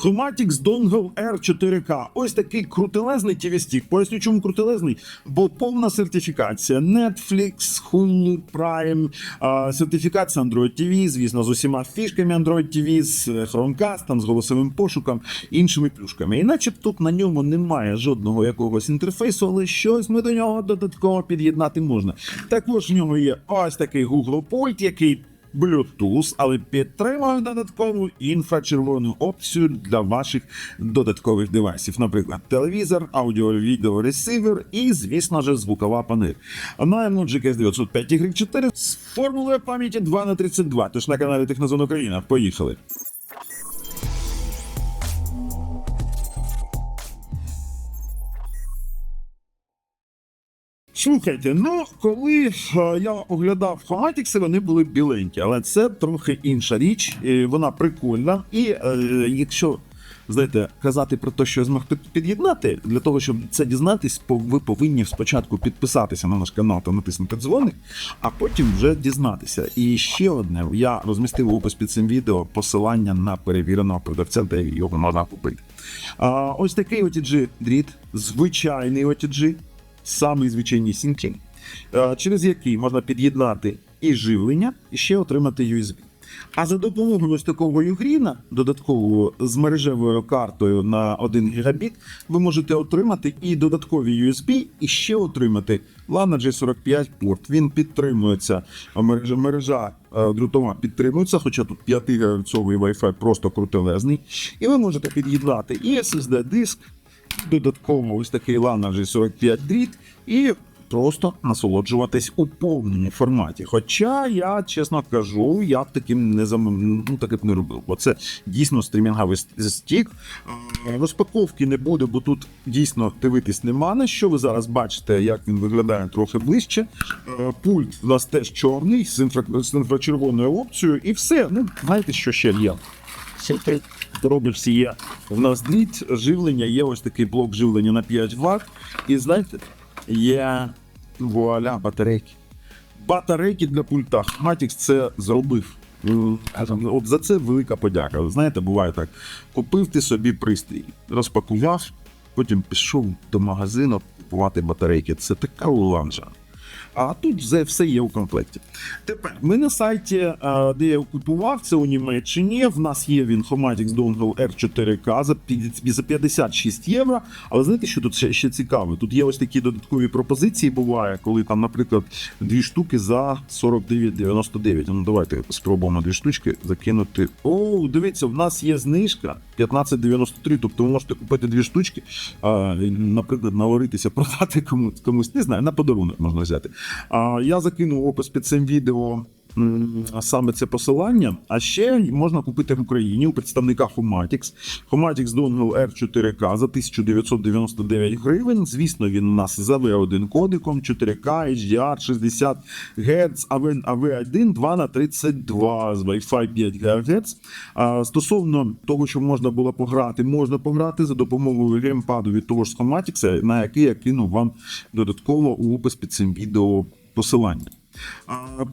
Chromatix Dongle R4K. Ось такий крутелезний TV-стік. Поясню, чому крутелезний, бо повна сертифікація Netflix, Hulu, Prime, сертифікація Android TV, звісно, з усіма фішками Android TV, з Chromecast, там, з голосовим пошуком, іншими плюшками. І начебто тут на ньому немає жодного якогось інтерфейсу, але щось ми до нього додатково під'єднати можна. Також в нього є ось такий Google Pult, який Bluetooth, але підтримує додаткову інфрачервону опцію для ваших додаткових девайсів, наприклад, телевізор, аудіо-відео ресивер і, звісно ж, звукова панель. На Logic S905 Y4 з формулою пам'яті 2 на 32 тож на каналі Технозон Україна. Поїхали. Слухайте, ну коли е, я оглядав Fanatics, вони були біленькі, але це трохи інша річ, вона прикольна. І е, якщо знаєте, казати про те, що я змог під- під'єднати, для того, щоб це дізнатись, ви повинні спочатку підписатися на наш канал та натиснути дзвоник, а потім вже дізнатися. І ще одне, я розмістив опис під цим відео посилання на перевіреного продавця, де його можна купити. А, ось такий OTG дріт, звичайний OTG, самий звичайнісінький, е, через який можна під'єднати і живлення, і ще отримати USB. А за допомогою ось такого югріна, додаткового з мережевою картою на 1 гігабіт, ви можете отримати і додаткові USB, і ще отримати LAN G45 порт. Він підтримується, мережа, мережа е, дротова підтримується, хоча тут 5 ГГц Wi-Fi просто крутелезний. І ви можете під'єднати і SSD-диск, додатково ось такий LAN G45 дріт і просто насолоджуватись у повному форматі. Хоча я чесно кажу, я б таким не зам... ну, таке б не робив, бо це дійсно стрімінговий стік. Е, Розпаковки не буде, бо тут дійсно дивитись нема на що. Ви зараз бачите, як він виглядає трохи ближче. Е, Пульт у нас теж чорний з інфрачервоною опцією, і все. Ну, знаєте, що ще є? Робиш є. В нас дріт живлення, є ось такий блок живлення на 5 Вт. І знаєте, є вуаля батарейки. Батарейки для пульта. Матікс це зробив. От за це велика подяка. Знаєте, буває так. Купив ти собі пристрій, розпакував, потім пішов до магазину купувати батарейки. Це така уланжа. А тут вже все є у комплекті. Тепер ми на сайті, е, де я купував, це у Німеччині. В нас є він Homatix Dongle R4K за пі- 56 євро. Але знаєте, що тут ще, ще цікаве? Тут є ось такі додаткові пропозиції. Буває, коли там, наприклад, дві штуки за 49,99. Ну давайте спробуємо дві штучки закинути. О, дивіться, в нас є знижка 15,93. Тобто ви можете купити дві штучки, наприклад, наваритися, продати комусь, комусь, не знаю, на подарунок можна взяти. Я закинув опис під цим відео. Саме це посилання, а ще можна купити в Україні у представника Homatix. Homatix Dongle R4K за 1999 гривень. Звісно, він у нас за V1 кодиком 4K, HDR 60 Гц, AV, AV1 2 на 32 з Wi-Fi 5 ГГц. Стосовно того, що можна було пограти, можна пограти за допомогою геймпаду від того ж Homatix, на який я кинув вам додатково у опис під цим відео посилання.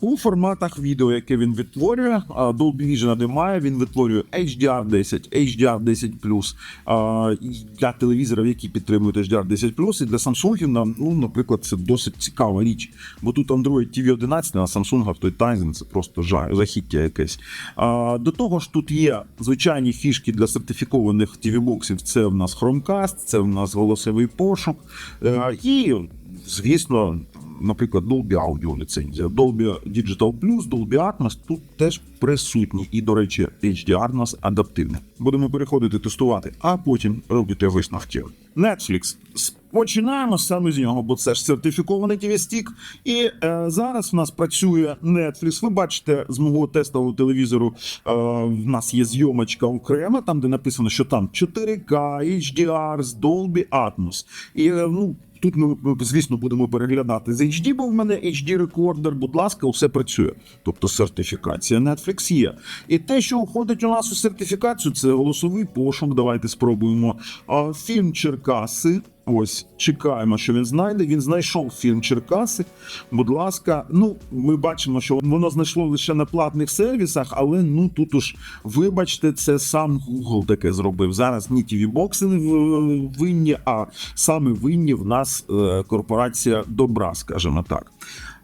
По форматах відео, яке він відтворює, Dolby Vision немає, він відтворює HDR10, HDR10+, для телевізорів, які підтримують HDR10+, і для Samsung, ну, наприклад, це досить цікава річ. Бо тут Android TV 11, а Samsung той Tizen це просто жах, жахіття якесь. До того ж, тут є звичайні фішки для сертифікованих TV-боксів. Це в нас Chromecast, це в нас голосовий пошук. Е, І, звісно, наприклад, Dolby Audio ліцензія, Dolby Digital Plus, Dolby Atmos тут теж присутні. І, до речі, HDR у нас адаптивне. Будемо переходити тестувати, а потім робити висновки. Netflix. Починаємо саме з нього, бо це ж сертифікований TV-стік. І е, зараз в нас працює Netflix. Ви бачите, з мого тестового телевізору е, в нас є зйомочка окрема, там де написано, що там 4K, HDR з Dolby Atmos. І е, ну. Тут ми, звісно, будемо переглядати з HD, бо в мене HD рекордер, будь ласка, все працює. Тобто сертифікація Netflix є. І те, що входить у нас у сертифікацію, це голосовий пошук. Давайте спробуємо. А, Фільм Черкаси. Ось чекаємо, що він знайде. Він знайшов фільм Черкаси. Будь ласка, ну ми бачимо, що воно знайшло лише на платних сервісах, але ну тут уж вибачте, це сам Google таке зробив. Зараз не tv бокси винні, а саме винні в нас е, корпорація добра, скажімо так.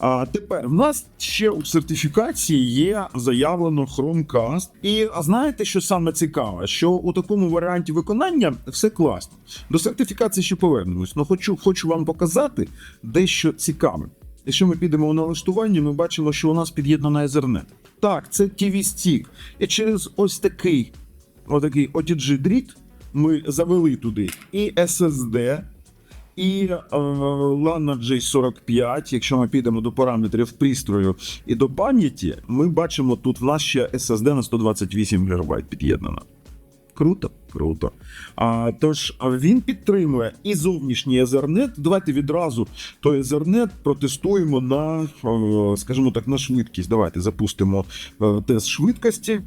А тепер в нас ще у сертифікації є заявлено Chromecast. І знаєте, що саме цікаве? Що у такому варіанті виконання все класно. До сертифікації ще повернемось, але хочу, хочу вам показати дещо цікаве. Якщо ми підемо у налаштування, ми бачимо, що у нас під'єднана Ethernet. Так, це TV Stick. І через ось такий, отакий OTG дріт ми завели туди і SSD, і е, LAN J45, якщо ми підемо до параметрів пристрою і до пам'яті, ми бачимо, тут в нас ще SSD на 128 ГБ під'єднана. Круто, круто. А, тож він підтримує і зовнішній Ethernet. Давайте відразу той Ethernet протестуємо на, е, скажімо так, на швидкість. Давайте запустимо е, тест швидкості.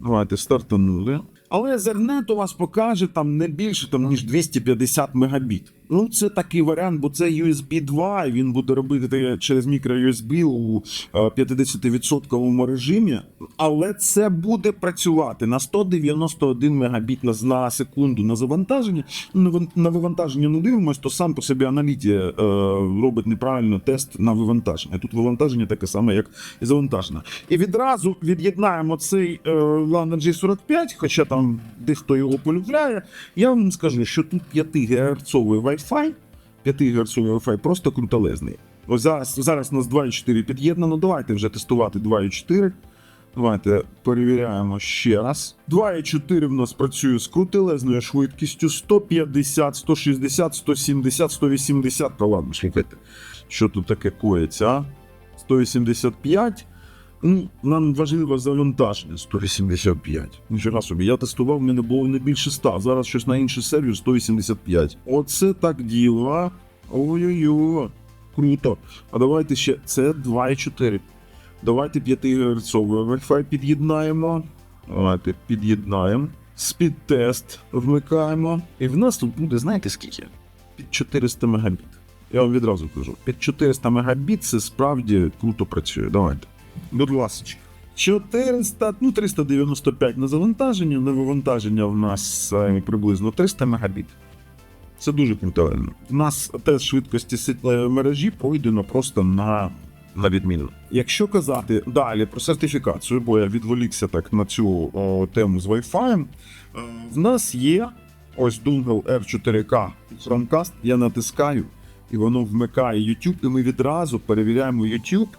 Давайте стартанули. Але Ethernet у вас покаже там не більше там, ніж 250 мегабіт. Ну, це такий варіант, бо це USB 2, і він буде робити через мікро-USB у е, 50% режимі. Але це буде працювати на 191 мегабіт на, на секунду на завантаження. Ну, На вивантаження не дивимось, то сам по собі аналітія е, робить неправильно тест на вивантаження. Тут вивантаження таке саме, як і завантаження. І відразу від'єднаємо цей е, LAN G45, хоча там дехто його полюбляє. Я вам скажу, що тут 5 ГГц Wi-Fi, 5 ГГц Wi-Fi просто крутолезний. Ось зараз, зараз у нас 2.4 під'єднано. Давайте вже тестувати 2.4. Давайте перевіряємо ще раз. 2.4 в нас працює з крутелезною швидкістю 150, 160, 170, 180. Та ладно, слухайте, що тут таке коїться, а? 185. Ну, нам важливо завантаження 185. Нічого собі. Я тестував, в мене було не більше 100. Зараз щось на інший сервер 185. Оце так діло. Ой-ой-ой. Круто. А давайте ще це 2,4. Давайте 5 ГГц Wi-Fi під'єднаємо. Давайте під'єднаємо. Спідтест вмикаємо. І в нас тут буде, знаєте скільки? Під 400 мегабіт. Я вам відразу кажу. Під 400 мегабіт це справді круто працює. Давайте. Будь ласка. 400, ну 395 на завантаження, на вивантаження в нас е, приблизно 300 мегабіт. Це дуже круто. У нас тест швидкості сит- мережі пройдено просто на, на відмінно. Якщо казати далі про сертифікацію, бо я відволікся так на цю о, тему з Wi-Fi, е, в нас є ось Dungle R4K Chromecast, я натискаю, і воно вмикає YouTube, і ми відразу перевіряємо YouTube, е,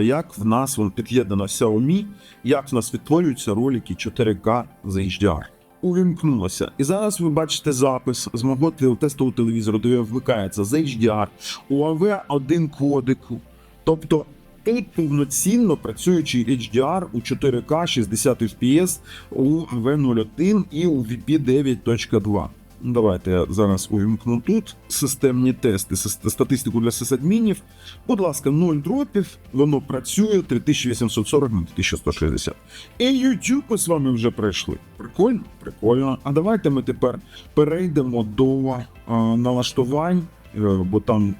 як в нас воно під'єднано Xiaomi, як в нас відтворюються ролики 4K з HDR увімкнулося. І зараз ви бачите запис з мого те- тестового телевізору, де вмикається з HDR, UAV 1 кодику. Тобто тут повноцінно працюючий HDR у 4К 60 FPS у V01 і у VP 9.2. Ну, Давайте я зараз увімкну тут системні тести, статистику для сисадмінів. Будь ласка, 0 дропів, воно працює 3840 на 1160. І YouTube ми з вами вже пройшли. Прикольно? Прикольно. А давайте ми тепер перейдемо до а, налаштувань, е, бо там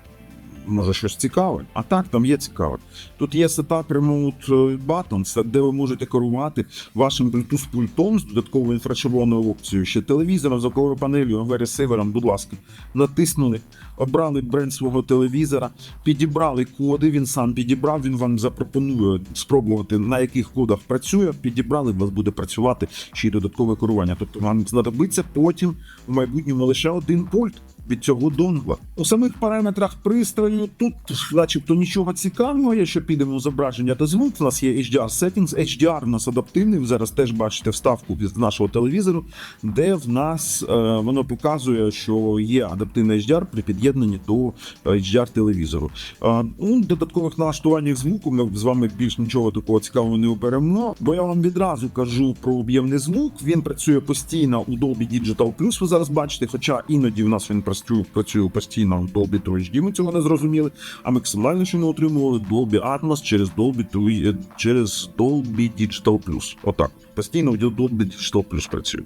може щось цікаве. А так, там є цікаве. Тут є Setup Remote Button, це де ви можете керувати вашим Bluetooth пультом з додатковою інфрачервоною опцією. Ще телевізором, звуковою панелью, AV ресивером, будь ласка, натиснули, обрали бренд свого телевізора, підібрали коди. Він сам підібрав. Він вам запропонує спробувати на яких кодах працює. Підібрали, у вас буде працювати ще й додаткове керування. Тобто вам знадобиться потім в майбутньому лише один пульт від цього донгла. У самих параметрах пристрою тут, начебто, нічого цікавого. Якщо підемо зображення та звук, у нас є HDR Settings. HDR у нас адаптивний. Ви зараз теж бачите вставку від нашого телевізору, де в нас е, воно показує, що є адаптивний HDR при під'єднанні до HDR телевізору. Е, у додаткових налаштуваннях звуку ми з вами більш нічого такого цікавого не оберемо. Бо я вам відразу кажу про об'ємний звук. Він працює постійно у Dolby Digital Plus, ви зараз бачите, хоча іноді в нас він працює, працює постійно в Dolby 3HD, ми цього не зрозуміли. А максимально що не отримували Dolby Atmos через Dolby 3, через Dolby Digital Plus. Отак. постійно Adobe Digital Plus працює.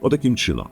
Отаким чином.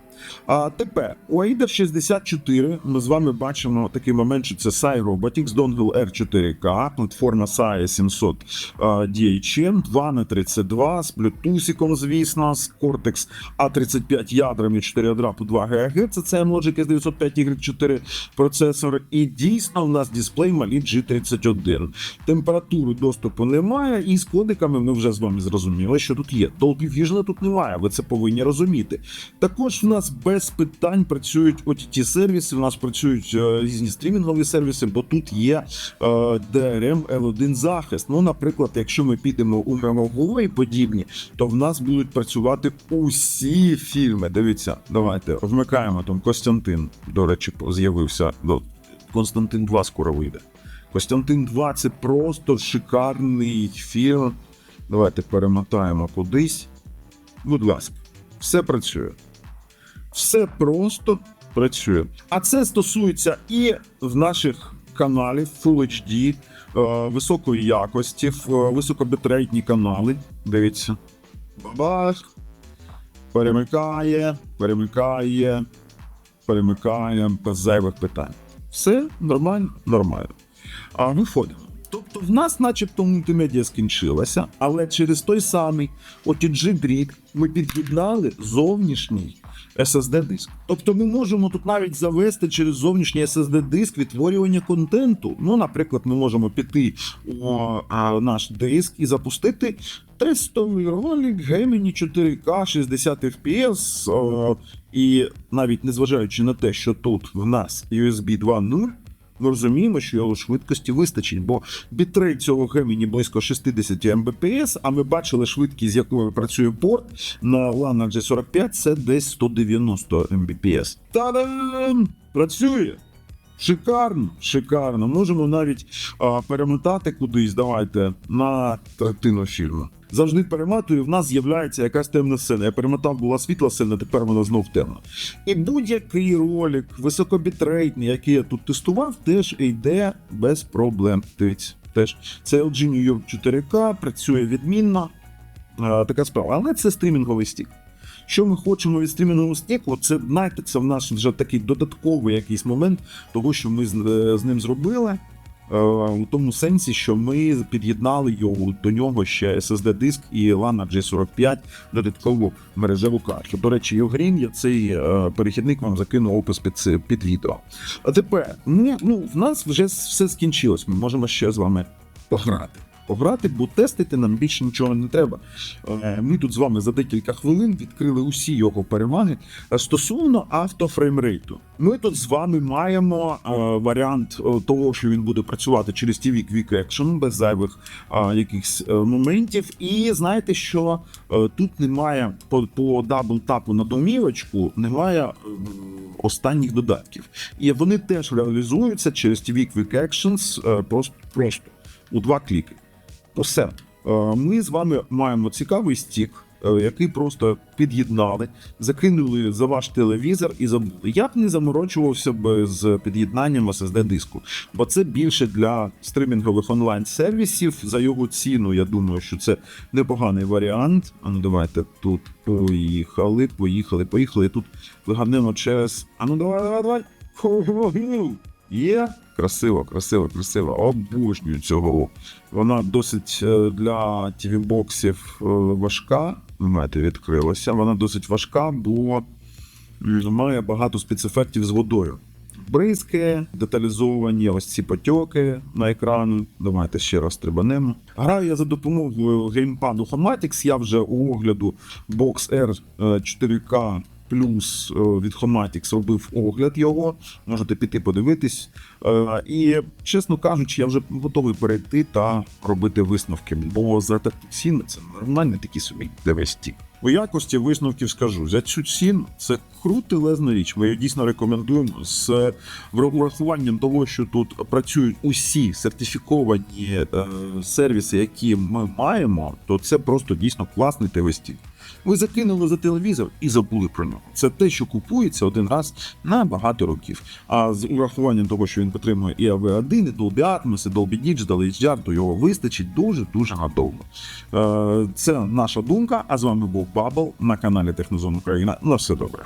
А тепер у AIDA 64 ми з вами бачимо такий момент, що це SAI Robotics, Dongle R4K, платформа SAI 700 а, DHM, 2 на 32 з Bluetooth, звісно, з Cortex A35 ядрами 4 ядра по 2 ГГц, це Logic S905 Y4 процесор. І дійсно у нас дисплей малі G31. Температури доступу немає, і з кодиками ми вже з вами зрозуміли, що тут є. Dolby Vision тут немає, ви це повинні розуміти. Також в нас без питань працюють ott сервіси, у нас працюють е, різні стрімінгові сервіси, бо тут є е, DRM L1 захист. Ну, наприклад, якщо ми підемо у Мемово і подібні, то в нас будуть працювати усі фільми. Дивіться, давайте вмикаємо там Костянтин. До речі, з'явився. Константин 2 скоро вийде. Костянтин 2 це просто шикарний фільм. Давайте перемотаємо кудись. Будь ласка, все працює. Все просто працює. А це стосується і в наших каналів Full HD, е, високої якості, е, високобітрейтні канали. Дивіться. Бабах. Перемикає, перемикає, перемикає без зайвих питань. Все нормально, нормально. А виходимо. Тобто в нас, начебто, мультимедіа скінчилася, але через той самий OTG дріт ми під'єднали зовнішній SSD-диск. Тобто ми можемо тут навіть завести через зовнішній SSD-диск відтворювання контенту. Ну, наприклад, ми можемо піти у наш диск і запустити тестовий ролик Gemini 4K 60 FPS. о, і навіть незважаючи на те, що тут в нас USB 2.0, ми розуміємо, що його швидкості вистачить, бо бітрейт цього Gemini близько 60 Mbps, а ми бачили швидкість, з якою працює порт на LAN G45, це десь 190 Mbps. Та-дам! Працює! Шикарно, шикарно. Можемо навіть а, перемотати кудись, давайте, на третину фільму. Завжди перематую, в нас з'являється якась темна сцена. Я перемотав, була світла сцена, тепер вона знов темна. І будь-який ролик високобітрейтний, який я тут тестував, теж йде без проблем. Дивіться, теж це LG New York 4K, працює відмінно. А, така справа. Але це стрімінговий стік. Що ми хочемо від стрімінгового стіку, це знаєте, це в нас вже такий додатковий якийсь момент того, що ми з, е, з ним зробили. Е, У тому сенсі, що ми під'єднали його до нього ще SSD-диск і LAN G45 додаткову мережеву карту. До речі, Євгрін, я цей е, перехідник вам закину опис під, під відео. А тепер ну, ну, в нас вже все скінчилось. Ми можемо ще з вами пограти. Пограти, бо тестити нам більше нічого не треба. Е, Ми тут з вами за декілька хвилин відкрили усі його переваги. Е, Стосовно автофреймрейту, ми тут з вами маємо е, варіант того, що він буде працювати через TV Quick Action без зайвих якихось моментів. І знаєте, що тут немає по, по дабл-тапу на домівочку, немає останніх додатків. І вони теж реалізуються через TV Quick Actions просто, просто у два кліки. Все. Е, Ми з вами маємо цікавий стік, е, який просто під'єднали, закинули за ваш телевізор і забули. Я б не заморочувався б з під'єднанням SSD-диску, бо це більше для стримінгових онлайн-сервісів. За його ціну, я думаю, що це непоганий варіант. А ну давайте тут поїхали, поїхали, поїхали. Тут виганемо через. А ну давай, давай, давай. Є красиво, красиво, красиво. Обожнюю цього. Вона досить е, для TV-боксів е, важка. Знаєте, відкрилася. Вона досить важка, бо має багато спецефектів з водою. Бризки, деталізовані, ось ці потьоки на екран. Давайте ще раз трибанемо. Граю я за допомогою геймпаду Homatics. Я вже у огляду Box R е, 4K плюс е, від Homatics робив огляд його. Можете піти подивитись. Е, І, чесно кажучи, я вже готовий перейти та робити висновки, бо за таку ціну це нормальний такий собі девестік. У якості висновків скажу, за цю ціну це крутилезна річ. Ми її дійсно рекомендуємо з врахуванням того, що тут працюють усі сертифіковані е, сервіси, які ми маємо, то це просто дійсно класний ТВ-стік. Ви закинули за телевізор і забули про нього. Це те, що купується один раз на багато років. А з урахуванням того, що він підтримує і АВ-1, і Dolby Atmos, і Dolby Digital, HDR, то його вистачить дуже дуже надовго. Е, Це наша думка. А з вами був Бабл на каналі Технозон Україна. На все добре.